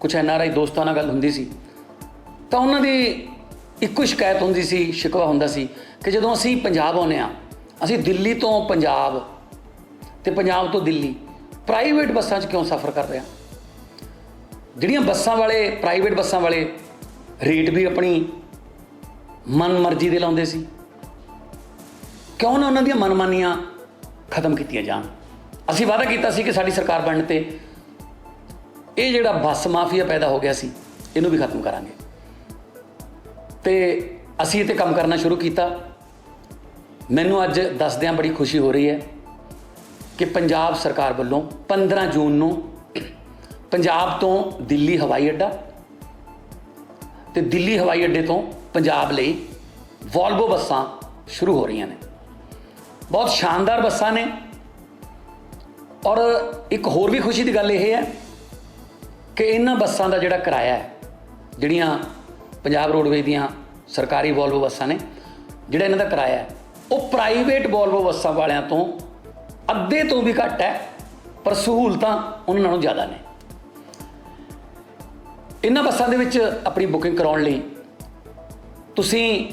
ਕੁਝ ਐਨਆਰਆਈ ਦੋਸਤਾਂ ਨਾਲ ਗੱਲ ਹੁੰਦੀ ਸੀ। ਤਾਂ ਉਹਨਾਂ ਦੀ ਇੱਕੋ ਸ਼ਿਕਾਇਤ ਹੁੰਦੀ ਸੀ, ਸ਼ਿਕਵਾ ਹੁੰਦਾ ਸੀ ਕਿ ਜਦੋਂ ਅਸੀਂ ਪੰਜਾਬ ਆਉਂਦੇ ਆ ਅਸੀਂ ਦਿੱਲੀ ਤੋਂ ਪੰਜਾਬ ਤੇ ਪੰਜਾਬ ਤੋਂ ਦਿੱਲੀ ਪ੍ਰਾਈਵੇਟ ਬੱਸਾਂ 'ਚ ਕਿਉਂ ਸਫ਼ਰ ਕਰ ਰਹੇ ਆ ਜਿਹੜੀਆਂ ਬੱਸਾਂ ਵਾਲੇ ਪ੍ਰਾਈਵੇਟ ਬੱਸਾਂ ਵਾਲੇ ਰੇਟ ਵੀ ਆਪਣੀ ਮਨ ਮਰਜ਼ੀ ਦੇ ਲਾਉਂਦੇ ਸੀ। ਕਿਉਂ ਨਾ ਉਹਨਾਂ ਦੀਆਂ ਮਨਮਾਨੀਆਂ ਖਤਮ ਕੀਤੀਆਂ ਜਾਣ? ਅਸੀਂ ਵਾਅਦਾ ਕੀਤਾ ਸੀ ਕਿ ਸਾਡੀ ਸਰਕਾਰ ਬਣਨ ਤੇ ਇਹ ਜਿਹੜਾ ਬੱਸ ਮਾਫੀਆ ਪੈਦਾ ਹੋ ਗਿਆ ਸੀ, ਇਹਨੂੰ ਵੀ ਖਤਮ ਕਰਾਂਗੇ। ਤੇ ਅਸੀਂ ਇਹ ਤੇ ਕੰਮ ਕਰਨਾ ਸ਼ੁਰੂ ਕੀਤਾ। ਮੈਨੂੰ ਅੱਜ ਦੱਸਦਿਆਂ ਬੜੀ ਖੁਸ਼ੀ ਹੋ ਰਹੀ ਹੈ ਕਿ ਪੰਜਾਬ ਸਰਕਾਰ ਵੱਲੋਂ 15 ਜੂਨ ਨੂੰ ਪੰਜਾਬ ਤੋਂ ਦਿੱਲੀ ਹਵਾਈ ਅੱਡਾ ਤੇ ਦਿੱਲੀ ਹਵਾਈ ਅੱਡੇ ਤੋਂ ਪੰਜਾਬ ਲਈ ਵੋਲਵੋ ਬੱਸਾਂ ਸ਼ੁਰੂ ਹੋ ਰਹੀਆਂ ਨੇ। ਬਹੁਤ ਸ਼ਾਨਦਾਰ ਬੱਸਾਂ ਨੇ। ਔਰ ਇੱਕ ਹੋਰ ਵੀ ਖੁਸ਼ੀ ਦੀ ਗੱਲ ਇਹ ਹੈ ਕਿ ਇਹਨਾਂ ਬੱਸਾਂ ਦਾ ਜਿਹੜਾ ਕਿਰਾਇਆ ਹੈ, ਜਿਹੜੀਆਂ ਪੰਜਾਬ ਰੋਡਵੇਜ਼ ਦੀਆਂ ਸਰਕਾਰੀ ਵੋਲਵੋ ਬੱਸਾਂ ਨੇ, ਜਿਹੜਾ ਇਹਨਾਂ ਦਾ ਕਿਰਾਇਆ ਹੈ, ਉਹ ਪ੍ਰਾਈਵੇਟ ਵੋਲਵੋ ਬੱਸਾਂ ਵਾਲਿਆਂ ਤੋਂ ਅੱਧੇ ਤੋਂ ਵੀ ਘੱਟ ਹੈ, ਪਰ ਸਹੂਲਤਾਂ ਉਹਨਾਂ ਨਾਲੋਂ ਜ਼ਿਆਦਾ ਨੇ। ਇਹਨਾਂ ਬੱਸਾਂ ਦੇ ਵਿੱਚ ਆਪਣੀ ਬੁਕਿੰਗ ਕਰਾਉਣ ਲਈ ਤੁਸੀਂ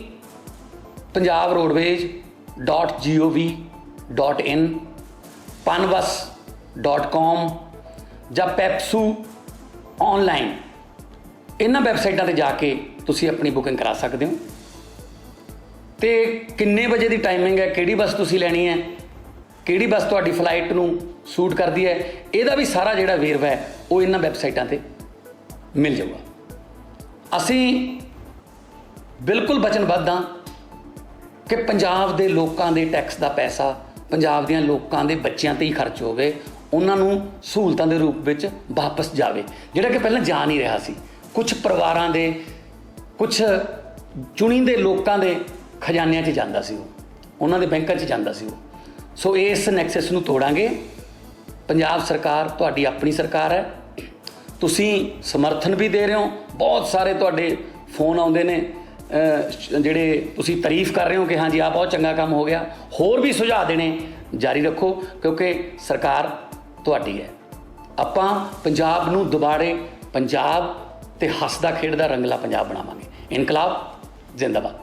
ਪੰਜਾਬ ਰੋਡਵੇਜ਼ roadways.gov.in panbus.com ਜਾਂ ਪੈਪਸੂ ਆਨਲਾਈਨ ਇਹਨਾਂ ਵੈਬਸਾਈਟਾਂ ਤੇ ਜਾ ਕੇ ਤੁਸੀਂ ਆਪਣੀ ਬੁਕਿੰਗ ਕਰਾ ਸਕਦੇ ਹੋ। ਤੇ ਕਿੰਨੇ ਵਜੇ ਦੀ ਟਾਈਮਿੰਗ ਹੈ? ਕਿਹੜੀ ਬੱਸ ਤੁਸੀਂ ਲੈਣੀ ਹੈ? ਕਿਹੜੀ ਬੱਸ ਤੁਹਾਡੀ ਫਲਾਈਟ ਨੂੰ ਸੂਟ ਕਰਦੀ ਹੈ? ਇਹਦਾ ਵੀ ਸਾਰਾ ਜਿਹੜਾ ਵੇਰਵਾ ਹੈ, ਉਹ ਇਹਨਾਂ ਵੈਬਸਾਈਟਾਂ ਤੇ ਮਿਲ ਜਾਊਗਾ। ਅਸੀਂ ਬਿਲਕੁਲ ਵਚਨਬੱਧ ਹਾਂ। ਕਿ ਪੰਜਾਬ ਦੇ ਲੋਕਾਂ ਦੇ ਟੈਕਸ ਦਾ ਪੈਸਾ, ਪੰਜਾਬ ਦੀਆਂ ਲੋਕਾਂ ਦੇ ਬੱਚਿਆਂ ਤੇ ਹੀ ਖਰਚ ਹੋਵੇ ਉਹਨਾਂ ਨੂੰ ਸਹੂਲਤਾਂ ਦੇ ਰੂਪ ਵਿੱਚ ਵਾਪਸ ਜਾਵੇ। ਜਿਹੜਾ ਕਿ ਪਹਿਲਾਂ ਜਾ ਨਹੀਂ ਰਿਹਾ ਸੀ। ਕੁਝ ਪਰਿਵਾਰਾਂ ਦੇ ਕੁਝ ਚੁਣੀਂਦੇ ਲੋਕਾਂ ਦੇ ਖਜ਼ਾਨਿਆਂ 'ਚ ਜਾਂਦਾ ਸੀ ਉਹ। ਉਹਨਾਂ ਦੇ ਬੈਂਕਾਂ 'ਚ ਜਾਂਦਾ ਸੀ ਉਹ। ਸੋ ਇਸ ਨੈਕਸਸ ਨੂੰ ਤੋੜਾਂਗੇ। ਪੰਜਾਬ ਸਰਕਾਰ ਤੁਹਾਡੀ ਆਪਣੀ ਸਰਕਾਰ ਹੈ। ਤੁਸੀਂ ਸਮਰਥਨ ਵੀ ਦੇ ਰਹੇ ਹੋ। ਬਹੁਤ ਸਾਰੇ ਤੁਹਾਡੇ ਫੋਨ ਆਉਂਦੇ ਨੇ। ਜਿਹੜੇ ਤੁਸੀਂ ਤਾਰੀਫ ਕਰ ਰਹੇ ਹੋ ਕਿ ਹਾਂਜੀ ਆ ਬਹੁਤ ਚੰਗਾ ਕੰਮ ਹੋ ਗਿਆ, ਹੋਰ ਵੀ ਸੁਝਾਅ ਦੇਣੇ ਜਾਰੀ ਰੱਖੋ, ਕਿਉਂਕਿ ਸਰਕਾਰ ਤੁਹਾਡੀ ਹੈ। ਆਪਾਂ ਪੰਜਾਬ ਨੂੰ ਦੁਬਾਰੇ ਪੰਜਾਬ ਤੇ ਹੱਸਦਾ ਖੇਡਦਾ ਰੰਗਲਾ ਪੰਜਾਬ ਬਣਾਵਾਂਗੇ। ਇਨਕਲਾਬ ਜ਼ਿੰਦਾਬਾਦ।